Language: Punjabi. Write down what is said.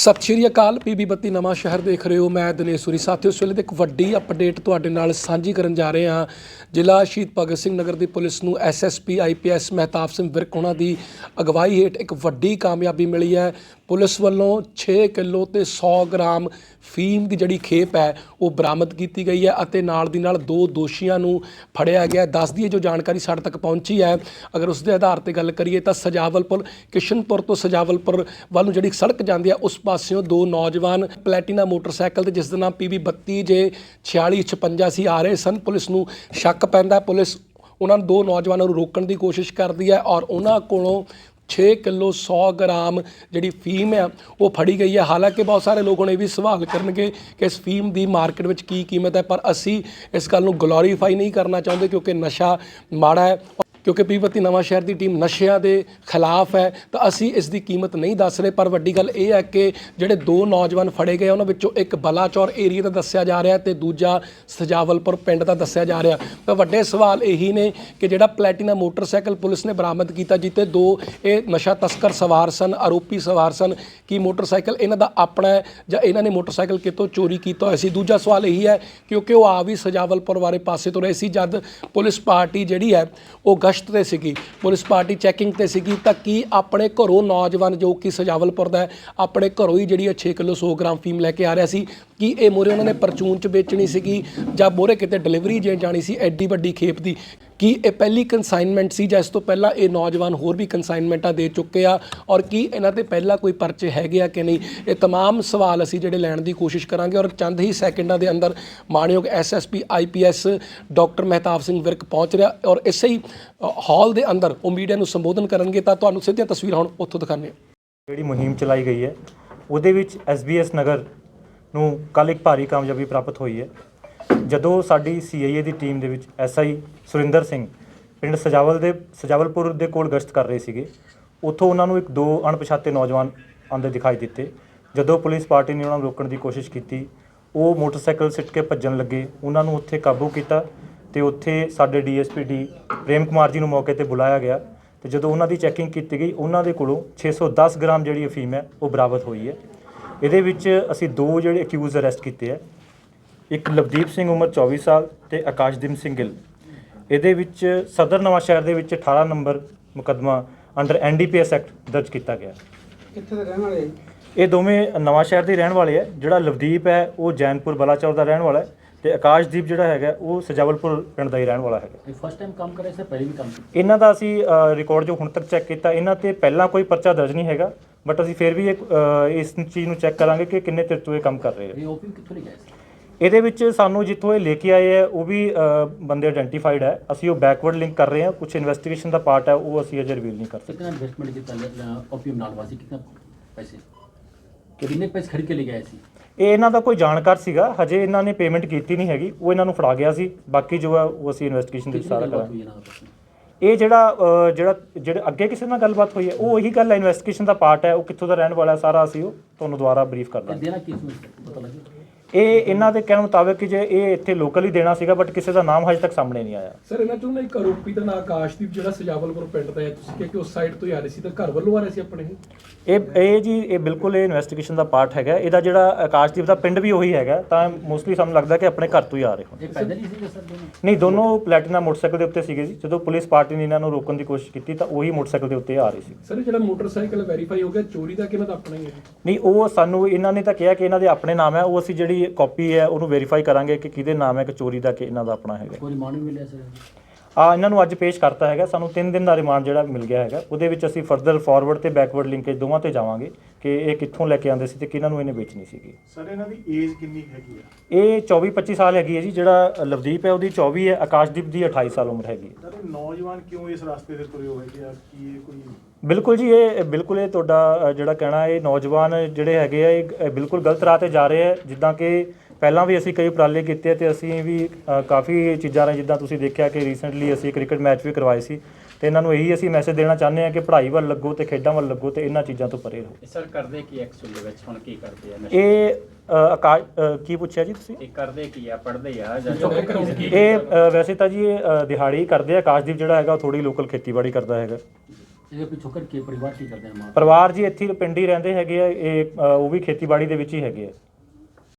ਸਤਿ ਸ਼੍ਰੀ ਅਕਾਲ, ਪੀਬੀ ਬੱਤੀ ਨਵਾਂ ਸ਼ਹਿਰ ਦੇਖ ਰਹੇ ਹੋ। ਮੈਂ ਦਿਨੇਸ਼ ਸੂਰੀ। ਸਾਥੀਓ, ਇਸ ਵੇਲੇ ਦੀ ਇੱਕ ਵੱਡੀ ਅਪਡੇਟ ਤੁਹਾਡੇ ਨਾਲ ਸਾਂਝੀ ਕਰਨ ਜਾ ਰਹੇ ਹਾਂ। ਜ਼ਿਲ੍ਹਾ ਸ਼ਹੀਦ ਭਗਤ ਸਿੰਘ ਨਗਰ ਦੀ ਪੁਲਿਸ ਨੂੰ ਐਸਐਸਪੀ ਆਈਪੀਐਸ ਮਹਿਤਾਬ ਸਿੰਘ ਵਿਰਕ, ਉਹਨਾਂ ਦੀ ਅਗਵਾਈ ਹੇਠ ਇੱਕ ਵੱਡੀ ਕਾਮਯਾਬੀ ਮਿਲੀ ਹੈ। ਪੁਲਿਸ ਵੱਲੋਂ 6 ਕਿਲੋ ਤੇ 100 ਗ੍ਰਾਮ ਫੀਮ ਦੀ ਜਿਹੜੀ ਖੇਪ ਹੈ, ਉਹ ਬਰਾਮਦ ਕੀਤੀ ਗਈ ਹੈ ਅਤੇ ਨਾਲ ਦੀ ਨਾਲ ਦੋ ਦੋਸ਼ੀਆਂ ਨੂੰ ਫੜਿਆ ਗਿਆ ਹੈ। ਦੱਸ ਦਈਏ, ਜੋ ਜਾਣਕਾਰੀ ਸਾਡੇ ਤੱਕ ਪਹੁੰਚੀ ਹੈ, ਅਗਰ ਉਸ ਦੇ ਆਧਾਰ ਤੇ ਗੱਲ ਕਰੀਏ ਤਾਂ ਸਜਾਵਲਪੁਰ, ਕਿਸ਼ਨਪੁਰ ਤੋਂ ਸਜਾਵਲਪੁਰ ਵੱਲ ਨੂੰ ਜਿਹੜੀ ਸੜਕ ਜਾਂਦੀ ਹੈ, ਉਸ ਪਾਸਿਓਂ ਦੋ ਨੌਜਵਾਨ ਪਲੈਟੀਨਾ ਮੋਟਰਸਾਈਕਲ ਤੇ, ਜਿਸ ਦਾ ਨਾਮ PB 32 ਜੇ 4656 ਸੀ, ਆ ਰਹੇ ਸਨ ਪੁਲਿਸ ਨੂੰ ਸ਼ੱਕ ਪੈਂਦਾ ਪੁਲਿਸ ਉਹਨਾਂ ਨੂੰ ਦੋ ਨੌਜਵਾਨਾਂ ਨੂੰ ਰੋਕਣ ਦੀ ਕੋਸ਼ਿਸ਼ ਕਰਦੀ ਹੈ ਔਰ ਉਹਨਾਂ ਕੋਲੋਂ 6 ਕਿਲੋ 100 ਗ੍ਰਾਮ ਜਿਹੜੀ ਫੀਮ ਹੈ, ਉਹ ਫੜੀ ਗਈ ਹੈ। ਹਾਲਾਂਕਿ ਬਹੁਤ ਸਾਰੇ ਲੋਕ ਹੁਣ ਇਹ ਵੀ ਸਵਾਲ ਕਰਨਗੇ ਕਿ ਇਸ ਫੀਮ ਦੀ ਮਾਰਕੀਟ ਵਿੱਚ ਕੀ ਕੀਮਤ ਹੈ, ਪਰ ਅਸੀਂ ਇਸ ਗੱਲ ਨੂੰ ਗਲੋਰੀਫਾਈ ਨਹੀਂ ਕਰਨਾ ਚਾਹੁੰਦੇ ਕਿਉਂਕਿ ਨਸ਼ਾ ਮਾੜਾ ਹੈ। ਕਿਉਂਕਿ ਪੀਪਤੀ ਨਵਾਂ ਸ਼ਹਿਰ ਦੀ ਟੀਮ ਨਸ਼ਿਆਂ ਦੇ ਖਿਲਾਫ ਹੈ, ਤਾਂ ਅਸੀਂ ਇਸ ਦੀ ਕੀਮਤ ਨਹੀਂ ਦੱਸ ਰਹੇ। ਪਰ ਵੱਡੀ ਗੱਲ ਇਹ ਹੈ ਕਿ ਜਿਹੜੇ ਦੋ ਨੌਜਵਾਨ ਫੜੇ ਗਏ ਉਹਨਾਂ ਵਿੱਚੋਂ ਇੱਕ ਬਲਾਚੌਰ ਏਰੀਆ ਦਾ ਦੱਸਿਆ ਜਾ ਰਿਹਾ ਤੇ ਦੂਜਾ ਸਜਾਵਲਪੁਰ ਪਿੰਡ ਦਾ ਦੱਸਿਆ ਜਾ ਰਿਹਾ। ਤਾਂ ਵੱਡੇ ਸਵਾਲ ਇਹੀ ਨੇ ਕਿ ਜਿਹੜਾ ਪਲੈਟੀਨਾ ਮੋਟਰਸਾਈਕਲ ਪੁਲਿਸ ਨੇ ਬਰਾਮਦ ਕੀਤਾ ਜਿੱਤੇ ਦੋ ਇਹ ਨਸ਼ਾ ਤਸਕਰ ਸਵਾਰ ਸਨ, ਆਰੋਪੀ ਸਵਾਰ ਸਨ, ਕਿ ਮੋਟਰਸਾਈਕਲ ਇਹਨਾਂ ਦਾ ਆਪਣਾ ਹੈ ਜਾਂ ਇਹਨਾਂ ਨੇ ਮੋਟਰਸਾਈਕਲ ਕਿਤੋਂ ਚੋਰੀ ਕੀਤਾ ਹੋਇਆ ਸੀ। ਦੂਜਾ ਸਵਾਲ ਇਹੀ ਹੈ ਕਿਉਂਕਿ ਉਹ ਆ ਵੀ ਸਜਾਵਲਪੁਰ ਵਾਲੇ ਪਾਸੇ ਤੋਂ ਰਹੇ ਸੀ, ਜਦ ਪੁਲਿਸ ਪਾਰਟੀ ਜਿਹੜੀ ਹੈ, ਉਹ ਗਸ਼ਤ ਤੇ ਸੀਗੀ, ਪੁਲਿਸ ਪਾਰਟੀ ਚੈਕਿੰਗ ਤੇ ਸੀਗੀ ਤਾਂ ਕੀ ਆਪਣੇ ਘਰੋਂ ਨੌਜਵਾਨ ਜੋ ਕਿ ਸਜਾਵਲਪੁਰ ਦਾ ਹੈ, ਆਪਣੇ ਘਰੋਂ ਹੀ ਜਿਹੜੀ ਹੈ 6 ਕਿਲੋ 100 ਗ੍ਰਾਮ ਫੀਮ ਲੈ ਕੇ ਆ ਰਿਹਾ ਸੀ, ਕੀ ਇਹ ਮੋਰੇ ਉਹਨਾਂ ਨੇ ਪਰਚੂਨ ਚ ਵੇਚਣੀ ਸੀਗੀ ਜਾਂ ਮੋਰੇ ਕਿਤੇ ਡਿਲੀਵਰੀ ਜੇ ਜਾਣੀ ਸੀ ਐਡੀ ਵੱਡੀ ਖੇਪ ਦੀ? ਕੀ ਇਹ ਪਹਿਲੀ ਕਨਸਾਈਨਮੈਂਟ ਸੀ ਜਾਂ ਇਸ ਤੋਂ ਪਹਿਲਾਂ ਇਹ ਨੌਜਵਾਨ ਹੋਰ ਵੀ ਕਨਸਾਈਨਮੈਂਟਾਂ ਦੇ ਚੁੱਕੇ ਆ ਔਰ ਕੀ ਇਹਨਾਂ ਤੇ ਪਹਿਲਾਂ ਕੋਈ ਪਰਚੇ ਹੈਗੇ ਆ ਕਿ ਨਹੀਂ? ਇਹ ਤਮਾਮ ਸਵਾਲ ਅਸੀਂ ਜਿਹੜੇ ਲੈਣ ਦੀ ਕੋਸ਼ਿਸ਼ ਕਰਾਂਗੇ ਔਰ ਚੰਦ ਹੀ ਸੈਕਿੰਡਾਂ ਦੇ ਅੰਦਰ ਮਾਣਯੋਗ SSP IPS doctor Mehtab Singh Virk ਪਹੁੰਚ ਰਿਹਾ ਔਰ ਇਸੇ ਹੀ ਹਾਲ ਦੇ ਅੰਦਰ ਉਹ ਮੀਡੀਆ ਨੂੰ ਸੰਬੋਧਨ ਕਰਨਗੇ ਤਾਂ ਤੁਹਾਨੂੰ ਸਿੱਧੀਆਂ ਤਸਵੀਰਾਂ ਹੁਣ ਉੱਥੋਂ ਦਿਖਾਉਂਦੇ ਹਾਂ। ਜਿਹੜੀ ਮੁਹਿੰਮ ਚਲਾਈ ਗਈ ਹੈ, ਉਹਦੇ ਵਿੱਚ ਐਸਬੀਐਸ ਨਗਰ ਨੂੰ ਕੱਲ ਇੱਕ ਭਾਰੀ ਕਾਮਯਾਬੀ ਪ੍ਰਾਪਤ ਹੋਈ ਹੈ। ਜਦੋਂ ਸਾਡੀ ਸੀਆਈਏ ਦੀ ਟੀਮ ਦੇ ਵਿੱਚ ਐਸਆਈ ਸੁਰਿੰਦਰ ਸਿੰਘ ਪਿੰਡ ਸਜਾਵਲ ਦੇ, ਸਜਾਵਲਪੁਰ ਦੇ ਕੋਲ ਗਸ਼ਤ ਕਰ ਰਹੇ ਸੀਗੇ, ਉੱਥੋਂ ਉਹਨਾਂ ਨੂੰ ਇੱਕ ਦੋ ਅਣਪਛਾਤੇ ਨੌਜਵਾਨ ਆਂਦੇ ਦਿਖਾਈ ਦਿੱਤੇ। ਜਦੋਂ ਪੁਲਿਸ ਪਾਰਟੀ ਨੇ ਉਹਨਾਂ ਨੂੰ ਰੋਕਣ ਦੀ ਕੋਸ਼ਿਸ਼ ਕੀਤੀ, ਉਹ ਮੋਟਰਸਾਈਕਲ ਸਿੱਟ ਕੇ ਭੱਜਣ ਲੱਗੇ। ਉਹਨਾਂ ਨੂੰ ਉੱਥੇ ਕਾਬੂ ਕੀਤਾ ਤੇ ਉੱਥੇ ਸਾਡੇ ਡੀਐਸਪੀ ਡੀ ਪ੍ਰੇਮ ਕੁਮਾਰ ਜੀ ਨੂੰ ਮੌਕੇ ਤੇ ਬੁਲਾਇਆ ਗਿਆ ਤੇ ਜਦੋਂ ਉਹਨਾਂ ਦੀ ਚੈਕਿੰਗ ਕੀਤੀ ਗਈ, ਉਹਨਾਂ ਦੇ ਕੋਲੋਂ 610 ਗ੍ਰਾਮ ਜਿਹੜੀ ਅਫੀਮ ਹੈ, ਉਹ ਬਰਾਮਦ ਹੋਈ ਹੈ। ਇਹਦੇ ਵਿੱਚ ਅਸੀਂ ਦੋ ਜਿਹੜੇ ਅਕਿਊਜ਼ ਅਰੈਸਟ ਕੀਤੇ ਹੈ। ਇੱਕ ਲਵਦੀਪ ਸਿੰਘ ਉਮਰ 24 ਸਾਲ ਤੇ ਆਕਾਸ਼ਦੀਪ ਸਿੰਘ ਗਿੱਲ। ਇਹਦੇ ਵਿੱਚ ਸਦਰ ਨਵਾਂ ਸ਼ਹਿਰ ਦੇ ਵਿੱਚ 18 ਨੰਬਰ ਮੁਕੱਦਮਾ ਅੰਡਰ ਐਨਡੀਪੀਐਸ ਐਕਟ ਦਰਜ ਕੀਤਾ ਗਿਆ। ਕਿੱਥੇ ਦੇ ਰਹਿਣ ਵਾਲੇ? ਇਹ ਦੋਵੇਂ ਨਵਾਂ ਸ਼ਹਿਰ ਦੇ ਰਹਿਣ ਵਾਲੇ ਹੈ ਜਿਹੜਾ ਲਵਦੀਪ ਹੈ ਉਹ ਜੈਨਪੁਰ ਬਲਾਚੌਰ ਦਾ ਰਹਿਣ ਵਾਲਾ ਹੈ ਤੇ ਆਕਾਸ਼ਦੀਪ ਜਿਹੜਾ ਹੈਗਾ ਉਹ ਸਜਾਵਲਪੁਰ ਪਿੰਡ ਦਾ ਹੀ ਰਹਿਣ ਵਾਲਾ ਹੈਗਾ। ਇਹ ਫਸਟ ਟਾਈਮ ਕੰਮ ਕਰ ਰਹੇ ਸੀ ਪਹਿਲੇ ਵੀ ਕੰਮ ਕੀਤਾ? ਇਹਨਾਂ ਦਾ ਅਸੀਂ ਰਿਕਾਰਡ ਜੋ ਹੁਣ ਤੱਕ ਚੈੱਕ ਕੀਤਾ ਇਹਨਾਂ ਤੇ ਪਹਿਲਾਂ ਕੋਈ ਪਰਚਾ ਦਰਜ ਨਹੀਂ ਹੈਗਾ ਬਟ ਅਸੀਂ ਫਿਰ ਵੀ ਇਸ ਚੀਜ਼ ਨੂੰ ਚੈੱਕ ਕਰਾਂਗੇ ਕਿ ਕਿੰਨੇ ਚਿਰ ਤੋਂ ਇਹ ਕੰਮ ਕਰ ਰਹੇ ਆ। ਇਹ ਓਪਨ ਕਿੱਥੋਂ ਲਿਆ ਸੀ? ਇਹਦੇ ਵਿੱਚ ਸਾਨੂੰ ਜਿੱਥੋਂ ਇਹ ਲੈ ਕੇ ਆਏ ਹੈ ਉਹ ਵੀ ਅ, ਬੰਦੇ ਆਇਡੈਂਟੀਫਾਈਡ ਹੈ ਅਸੀਂ ਉਹ ਬੈਕਵਰਡ ਲਿੰਕ ਕਰ ਰਹੇ ਹਾਂ ਕੁਝ ਇਨਵੈਸਟੀਗੇਸ਼ਨ ਦਾ ਪਾਰਟ ਹੈ ਉਹ ਅਸੀਂ ਅਜੇ ਰਿਵੀਲ ਨਹੀਂ ਕਰ ਸਕਦੇ कितना इन्वेस्टमेंट कितना ओपीएम नालवासी कितना पैसे कितने पैसे खरीद के ले गए सी ਇਹ ਇਹਨਾਂ ਦਾ ਕੋਈ ਜਾਣਕਾਰ ਸੀਗਾ ਹਜੇ ਇਹਨਾਂ ਨੇ ਪੇਮੈਂਟ ਕੀਤੀ ਨਹੀਂ ਹੈਗੀ ਉਹ ਇਹਨਾਂ ਨੂੰ ਫੜਾ ਗਿਆ ਸੀ ਬਾਕੀ ਜੋ ਹੈ ਉਹ ਅਸੀਂ ਇਨਵੈਸਟੀਗੇਸ਼ਨ ਦੇ ਵਿੱਚ कितनी ਸਾਰਾ गलबात ਕਰਾਂਗੇ हुई है ना आपस में ਇਹ ਜਿਹੜਾ ਅ, ਜਿਹੜਾ ਜਿਹੜੇ ਅੱਗੇ ਕਿਸੇ ਨਾਲ ਗੱਲਬਾਤ ਹੋਈ ਹੈ ਉਹ ਉਹੀ ਗੱਲ ਹੈ ਇਨਵੈਸਟੀਗੇਸ਼ਨ ਦਾ ਪਾਰਟ ਹੈ ਉਹ ਕਿੱਥੋਂ ਦਾ ਰਹਿਣ ਵਾਲਾ ਹੈ, ਸਾਰਾ ਅਸੀਂ ਉਹ ਤੁਹਾਨੂੰ ਦੁਬਾਰਾ ਬਰੀਫ ਕਰ ਦੇਣਾ ਕਿਸ ਨੂੰ ਇਹ ਇਹਨਾਂ ਦੇ ਕਹਿਣ ਮੁਤਾਬਕ ਕਿ ਜੇ ਇਹ ਇੱਥੇ ਲੋਕਲ ਦੇਣਾ ਸੀਗਾ ਬਟ ਕਿਸੇ ਦਾ ਨਾਮ ਹਜੇ ਤੱਕ ਸਾਹਮਣੇ ਨਹੀਂ ਆਇਆ। ਸਰ ਇਹਨਾਂ ਚੋਂ ਇੱਕ ਆਰੋਪੀ ਦਾ ਨਾਂ ਆਕਾਸ਼ਦੀਪ ਜਿਹੜਾ ਸਜਾਵਲਪੁਰ ਪਿੰਡ ਦਾ ਹੈ ਤੁਸੀਂ ਕਿਹਾ ਕਿ ਉਸ ਸਾਈਡ ਤੋਂ ਆ ਰਹੇ ਸੀ ਤਾਂ ਘਰ ਵੱਲੋਂ ਆ ਰਹੇ ਸੀ ਆਪਣੇ ਇਹ? ਇਹ ਜੀ ਇਹ ਬਿਲਕੁਲ ਇਹ ਇਨਵੈਸਟੀਗੇਸ਼ਨ ਦਾ ਪਾਰਟ ਹੈਗਾ। ਇਹਦਾ ਜਿਹੜਾ ਆਕਾਸ਼ਦੀਪ ਦਾ ਪਿੰਡ ਵੀ ਉਹੀ ਹੈਗਾ ਤਾਂ ਮੋਸਟਲੀ ਸਾਨੂੰ ਲੱਗਦਾ ਕਿ ਆਪਣੇ ਘਰ ਤੋਂ ਹੀ ਆ ਰਹੇ ਹੋਣ। ਇਹ ਨਹੀਂ ਦੋਨੋਂ ਪਲੈਟੀਨਾ ਮੋਟਰਸਾਈਕਲ ਦੇ ਉੱਤੇ ਸੀਗੇ ਜੀ। ਜਦੋਂ ਪੁਲਿਸ ਪਾਰਟੀ ਨੇ ਇਹਨਾਂ ਨੂੰ ਰੋਕਣ ਦੀ ਕੋਸ਼ਿਸ਼ ਕੀਤੀ ਤਾਂ ਉਹੀ ਮੋਟਰਸਾਈਕਲ ਦੇ ਉੱਤੇ ਆ ਰਹੇ ਸੀ। ਸਰ ਜਿਹੜਾ ਮੋਟਰਸਾਈਕਲ ਵੈਰੀਫਾਈ ਹੋ ਗਿਆ ਚੋਰੀ ਦਾ ਕਿਹਨਾਂ ਦਾ ਆਪਣਾ ਹੀ ਹੈ? ਨਹੀਂ ਉਹ ਸਾਨੂੰ ਇਹਨਾਂ ਨੇ ਤਾਂ ਕਿਹਾ ਕਿ ਇਹਨਾਂ ਦੇ ਆਪਣੇ ਨਾਮ ਹੈ, ਉਹ ਅਸੀਂ ਜਿਹੜੀ ਕਾਪੀ ਹੈ, ਉਹਨੂੰ ਵੈਰੀਫਾਈ ਕਰਾਂਗੇ ਕਿ ਕਿਹਦੇ ਨਾਮ ਹੈ ਕਿ ਚੋਰੀ ਦਾ ਕਿ ਇਹਨਾਂ ਦਾ ਆਪਣਾ ਹੈਗਾ। ਕੋਈ ਰਿਮਾਂਡ ਵੀ ਮਿਲਿਆ ਸਰ ਆ ਇਹਨਾਂ ਨੂੰ ਅੱਜ ਪੇਸ਼ ਕਰਤਾ ਹੈਗਾ। ਸਾਨੂੰ 3 ਦਿਨ ਦਾ ਰਿਮਾਂਡ ਜਿਹੜਾ ਮਿਲ ਗਿਆ ਹੈਗਾ। ਉਹਦੇ ਵਿੱਚ ਅਸੀਂ ਫਰਦਰ ਫਾਰਵਰਡ ਤੇ ਬੈਕਵਰਡ ਲਿੰਕੇਜ ਦੋਵਾਂ ਤੇ ਜਾਵਾਂਗੇ ਕਿ ਇਹ ਕਿੱਥੋਂ ਲੈ ਕੇ ਆਉਂਦੇ ਸੀ ਤੇ ਕਿਹਨਾਂ ਨੂੰ ਇਹਨੇ ਵੇਚਣੀ ਸੀਗੀ। ਸਰ ਇਹਨਾਂ ਦੀ ਏਜ ਕਿੰਨੀ ਹੈਗੀ ਆ? ਇਹ 24 25 ਸਾਲ ਹੈਗੀ ਹੈ ਜੀ। ਜਿਹੜਾ ਲਵਦੀਪ ਹੈ ਉਹਦੀ 24 ਹੈ। ਆਕਾਸ਼ਦੀਪ ਦੀ 28 ਸਾਲ ਉਮਰ ਹੈਗੀ ਸਰ ਇਹ ਨੌਜਵਾਨ ਕਿਉਂ ਇਸ ਰਸਤੇ ਤੇ ਤੁਰੇ ਹੋਏ ਕਿ ਆ ਕੀ ਇਹ ਕੋਈ ਬਿਲਕੁਲ ਜੀ ਇਹ ਬਿਲਕੁਲ ਇਹ ਤੁਹਾਡਾ ਜਿਹੜਾ ਕਹਿਣਾ ਇਹ ਨੌਜਵਾਨ ਜਿਹੜੇ ਹੈਗੇ ਆ ਇਹ ਬਿਲਕੁਲ ਗਲਤ ਰਾਹ ਤੇ ਜਾ ਰਹੇ ਆ। ਜਿੱਦਾਂ ਕਿ ਪਹਿਲਾਂ ਵੀ ਅਸੀਂ ਕਈ ਉਪਰਾਲੇ ਕੀਤੇ ਆ ਤੇ ਅਸੀਂ ਵੀ ਅ, ਕਾਫੀ ਚੀਜ਼ਾਂ ਨੇ ਜਿੱਦਾਂ ਤੁਸੀਂ ਦੇਖਿਆ ਕਿ ਰੀਸੈਂਟਲੀ ਅਸੀਂ ਕ੍ਰਿਕਟ ਮੈਚ ਵੀ ਕਰਵਾਏ ਸੀ ਤੇ ਇਹਨਾਂ ਨੂੰ ਇਹੀ ਅਸੀਂ ਮੈਸੇਜ ਦੇਣਾ ਚਾਹੁੰਦੇ ਆ ਕਿ ਪੜ੍ਹਾਈ ਵੱਲ ਲੱਗੋ ਤੇ ਖੇਡਾਂ ਵੱਲ ਲੱਗੋ ਤੇ ਇਹਨਾਂ ਚੀਜ਼ਾਂ ਤੋਂ ਪਰੇ ਰਹੋ। ਸਰ ਕਰਦੇ ਕੀ ਐਕਚੁਅਲ ਦੇ ਵਿੱਚ? ਹੁਣ ਕੀ ਕਰਦੇ ਆ ਨਸ਼ੇ? ਇਹ ਅ, ਅ, ਕੀ ਪੁੱਛਿਆ ਜੀ ਤੁਸੀਂ? ਇਹ ਕਰਦੇ ਕੀ ਆ? ਪੜਦੇ ਆ ਜਾਂ ਕੀ? ਇਹ ਅ, ਵੈਸੇ ਤਾਂ ਜੀ ਇਹ ਅ, ਦਿਹਾੜੀ ਕਰਦੇ ਆ। ਆਕਾਸ਼ਦੀਪ ਜਿਹੜਾ ਹੈਗਾ ਉਹ ਥੋੜੀ ਲੋਕਲ ਖੇਤੀਬਾੜੀ ਕਰਦਾ ਹੈਗਾ। ਇਹ ਪਿਛੋਕਰ ਕੇ ਪਰਿਵਾਰ ਕੀ ਕਰਦੇ ਮਾਂ ਪਰਿਵਾਰ ਜੀ ਇੱਥੇ ਹੀ ਪਿੰਡ ਹੀ ਰਹਿੰਦੇ ਹੈਗੇ ਆ। ਇਹ ਅ, ਉਹ ਵੀ ਖੇਤੀਬਾੜੀ ਦੇ ਵਿੱਚ ਹੀ ਹੈਗੇ ਆ।